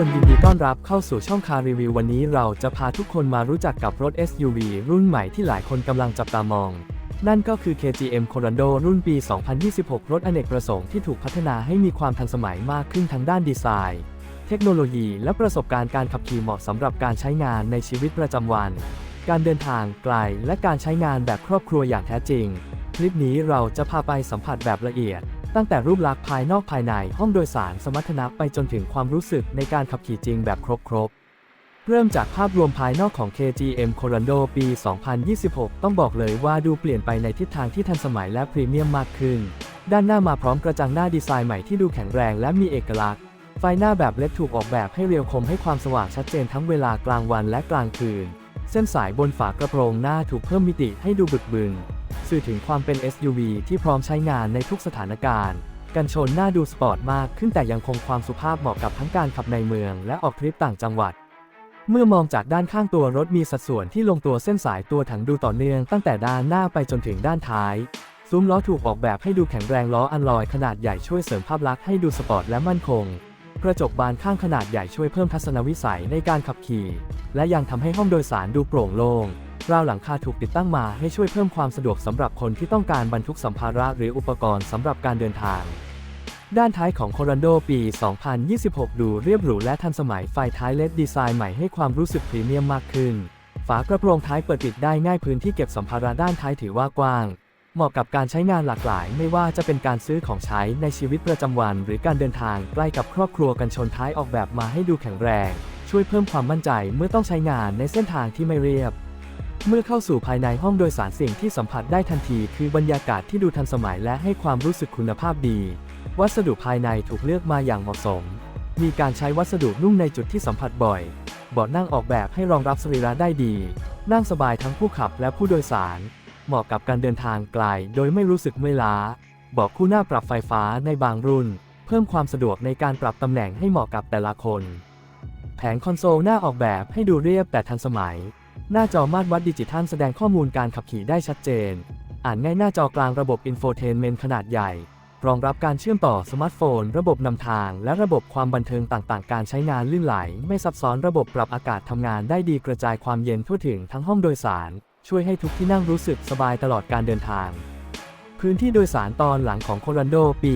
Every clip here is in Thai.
คนยินดีต้อนรับเข้าสู่ช่องคารีวิววันนี้เราจะพาทุกคนมารู้จักกับรถ SUV รุ่นใหม่ที่หลายคนกำลังจับตามอง นั่นก็คือ KGM Corando รุ่นปี 2026 รถอเนกประสงค์ที่ถูกพัฒนาให้มีความทันสมัยมากขึ้นทั้งด้านดีไซน์ เทคโนโลยีและประสบการณ์การขับขี่เหมาะสำหรับการใช้งานในชีวิตประจำวัน การเดินทางไกลและการใช้งานแบบครอบครัวอย่างแท้จริง คลิปนี้เราจะพาไปสัมผัสแบบละเอียด ตั้งแต่รูปลักษณ์ภายนอกภายในห้องโดยสารสมรรถนะไปจนถึงความรู้สึกในการขับขี่จริงแบบครบๆเริ่มจากภาพรวมภายนอกของ KGM Corando ปี 2026 ต้องบอกเลยว่าดูเปลี่ยนไปในทิศทางที่ทันสมัยและพรีเมียมมากขึ้น ด้านหน้ามาพร้อมกระจังหน้าดีไซน์ใหม่ที่ดูแข็งแรงและมีเอกลักษณ์ ไฟหน้าแบบเล็กถูกออกแบบให้เรียวคมให้ความสว่างชัดเจนทั้งเวลากลางวันและกลางคืน เส้นสายบนฝากระโปรงหน้าถูกเพิ่มมิติให้ดูบึกบึน สื่อถึงความเป็น SUV ที่พร้อมใช้งานในทุกสถานการณ์กันชนหน้าดูสปอร์ตมากขึ้นแต่ยังคงความสุภาพเหมาะกับทั้งการขับในเมืองและออกทริปต่างจังหวัด เมื่อมองจากด้านข้างตัวรถมีสัดส่วนที่ลงตัวเส้นสายตัวถังดูต่อเนื่องตั้งแต่ด้านหน้าไปจนถึงด้านท้าย ซุ้มล้อถูกออกแบบให้ดูแข็งแรงล้ออันลอยขนาดใหญ่ช่วยเสริมภาพลักษณ์ให้ดูสปอร์ตและมั่นคง กระจกบานข้างขนาดใหญ่ช่วยเพิ่มทัศนวิสัยในการขับขี่ และยังทำให้ห้องโดยสารดูโปร่งโล่ง ราวหลังคาถูกติดตั้งมาให้ช่วยเพิ่มความสะดวกสำหรับคนที่ต้องการบรรทุกสัมภาระหรืออุปกรณ์สำหรับการเดินทาง ด้านท้ายของ Corando ปี 2026 ดูเรียบหรูและทันสมัยไฟท้ายเลดดีไซน์ใหม่ให้ความรู้สึกพรีเมียมมากขึ้น ฝากระโปรงท้ายเปิดปิดได้ง่ายพื้นที่เก็บสัมภาระด้านท้ายถือว่ากว้าง เหมาะกับการใช้งานหลากหลาย ไม่ว่าจะเป็นการซื้อของใช้ในชีวิตประจำวัน หรือการเดินทางใกล้กับครอบครัวกันชนท้ายออกแบบมาให้ดูแข็งแรง ช่วยเพิ่มความมั่นใจเมื่อต้องใช้งานในเส้นทางที่ไม่เรียบ เมื่อเข้าสู่ภายในห้องโดยสารสิ่งที่สัมผัสได้ทันทีคือบรรยากาศที่ดูทันสมัยและให้ความรู้สึกคุณภาพดี วัสดุภายในถูกเลือกมาอย่างเหมาะสม มีการใช้วัสดุนุ่มในจุดที่สัมผัสบ่อยเบาะนั่งออกแบบให้รองรับสรีระได้ดี นั่งสบายทั้งผู้ขับและผู้โดยสาร เหมาะกับการเดินทางไกลโดยไม่รู้สึกเมื่อยล้า เบาะคู่หน้าปรับไฟฟ้าในบางรุ่น เพิ่มความสะดวกในการปรับตำแหน่งให้เหมาะกับแต่ละคน แผงคอนโซลหน้าออกแบบให้ดูเรียบแต่ทันสมัย หน้าจอมาตรวัดดิจิทัลแสดงข้อมูลการขับขี่ได้ชัดเจน อ่านง่ายหน้าจอกลางระบบอินโฟเทนเมนต์ขนาดใหญ่ รองรับการเชื่อมต่อสมาร์ทโฟน ระบบนำทาง และระบบความบันเทิงต่างๆ การใช้งานลื่นไหล ไม่ซับซ้อนระบบปรับอากาศทำงานได้ดีกระจายความเย็นทั่วถึงทั้งห้องโดยสาร ช่วยให้ทุกที่นั่งรู้สึกสบายตลอดการเดินทางพื้นที่โดยสารตอนหลังของโคลันโดปี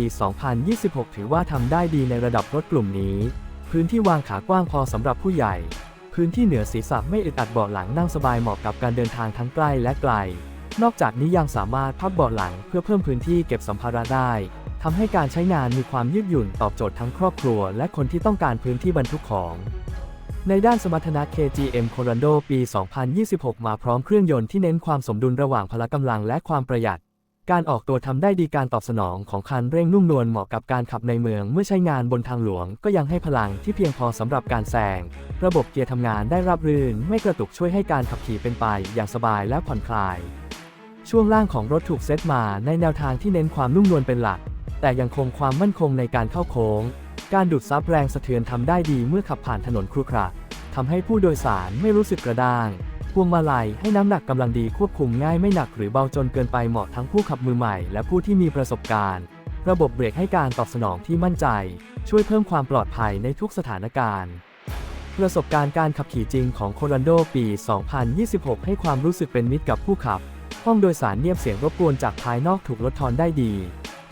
2026 ถือว่าทำได้ดีในระดับรถกลุ่มนี้ พื้นที่วางขากว้างพอสำหรับผู้ใหญ่ พื้นที่เหนือศีรษะไม่อึดอัดเบาะหลังนั่งสบายเหมาะกับการเดินทางทั้งใกล้และไกล นอกจากนี้ยังสามารถพับเบาะหลังเพื่อเพิ่มพื้นที่เก็บสัมภาระได้ทำให้การใช้งานมีความยืดหยุ่นตอบโจทย์ทั้งครอบครัว และคนที่ต้องการพื้นที่บรรทุกของ ในด้านสมรรถนะ KGM Corando ปี 2026 มาพร้อมเครื่องยนต์ที่เน้นความสมดุลระหว่างพละกำลังและความประหยัด การออกตัวทำได้ดีการตอบสนองของคันเร่งนุ่มนวลเหมาะกับการขับในเมือง เมื่อใช้งานบนทางหลวง ก็ยังให้พลังที่เพียงพอสำหรับการแซงระบบเกียร์ทำงานได้รับรื่น ไม่กระตุกช่วยให้การขับขี่เป็นไป อย่างสบายและผ่อนคลาย ช่วงล่างของรถถูกเซตมาในแนวทางที่เน้นความนุ่มนวลเป็นหลัก แต่ยังคงความมั่นคงในการเข้าโค้ง การดูดซับแรงสะเทือนทำได้ดีเมื่อขับผ่านถนนครุขระทำให้ผู้โดยสารไม่รู้สึกกระด้าง พวงมาลัยให้น้ำหนักกำลังดีควบคุมง่ายไม่หนักหรือเบาจนเกินไปเหมาะทั้งผู้ขับมือใหม่และผู้ที่มีประสบการณ์ ระบบเบรกให้การตอบสนองที่มั่นใจ ช่วยเพิ่มความปลอดภัยในทุกสถานการณ์ประสบการณ์การขับขี่จริงของโคลันโดปี 2026 ให้ความรู้สึกเป็นมิตรกับผู้ขับ ห้องโดยสารเงียบเสียงรบกวนจากภายนอกถูกลดทอนได้ดี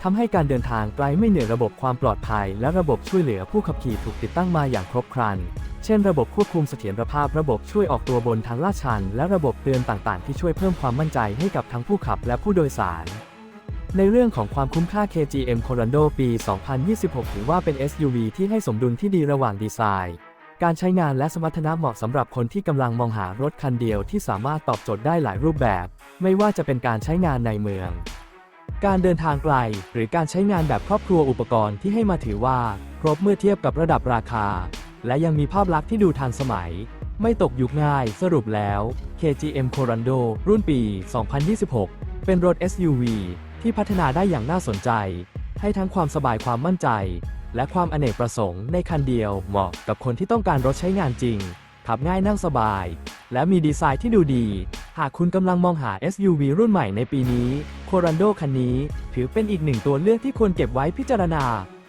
ทำให้การเดินทางไกลไม่เหนื่อยระบบความปลอดภัย และระบบช่วยเหลือผู้ขับขี่ถูกติดตั้งมาอย่างครบครัน เช่น ระบบควบคุมเสถียรภาพระบบช่วยออกตัวบนทางลาดชัน และระบบเตือนต่างๆ ที่ช่วยเพิ่มความมั่นใจให้กับทั้งผู้ขับและผู้โดยสาร ในเรื่องของความคุ้มค่า KGM Corando ปี 2026 ถือว่าเป็น SUV ที่ให้สมดุลที่ดีระหว่างดีไซน์ การใช้งานและสมรรถนะเหมาะสำหรับคนที่กำลังมองหารถคันเดียวที่สามารถตอบโจทย์ได้หลายรูปแบบ ไม่ว่าจะเป็นการใช้งานในเมือง การเดินทางไกล หรือการใช้งานแบบครอบครัวอุปกรณ์ที่ให้มาถือว่าครบเมื่อเทียบกับระดับราคา และยังมีภาพลักษณ์ที่ดูทันสมัย ไม่ตกยุคง่ายสรุปแล้ว KGM Corando รุ่นปี 2026 เป็นรถ SUV ที่พัฒนาได้อย่างน่าสนใจ ให้ทั้งความสบายความมั่นใจ และความอเนกประสงค์ในคันเดียวเหมาะกับคนที่ต้องการรถใช้งานจริงขับง่ายนั่งสบาย และมีดีไซน์ที่ดูดี หากคุณกำลังมองหา SUV รุ่นใหม่ในปีนี้ Corando คันนี้ ถือเป็นอีกหนึ่งตัวเลือกที่ควรเก็บไว้พิจารณา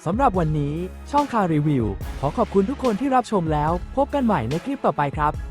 สำหรับวันนี้ ช่องคารีวิว ขอขอบคุณทุกคนที่รับชมแล้ว พบกันใหม่ในคลิปต่อไปครับ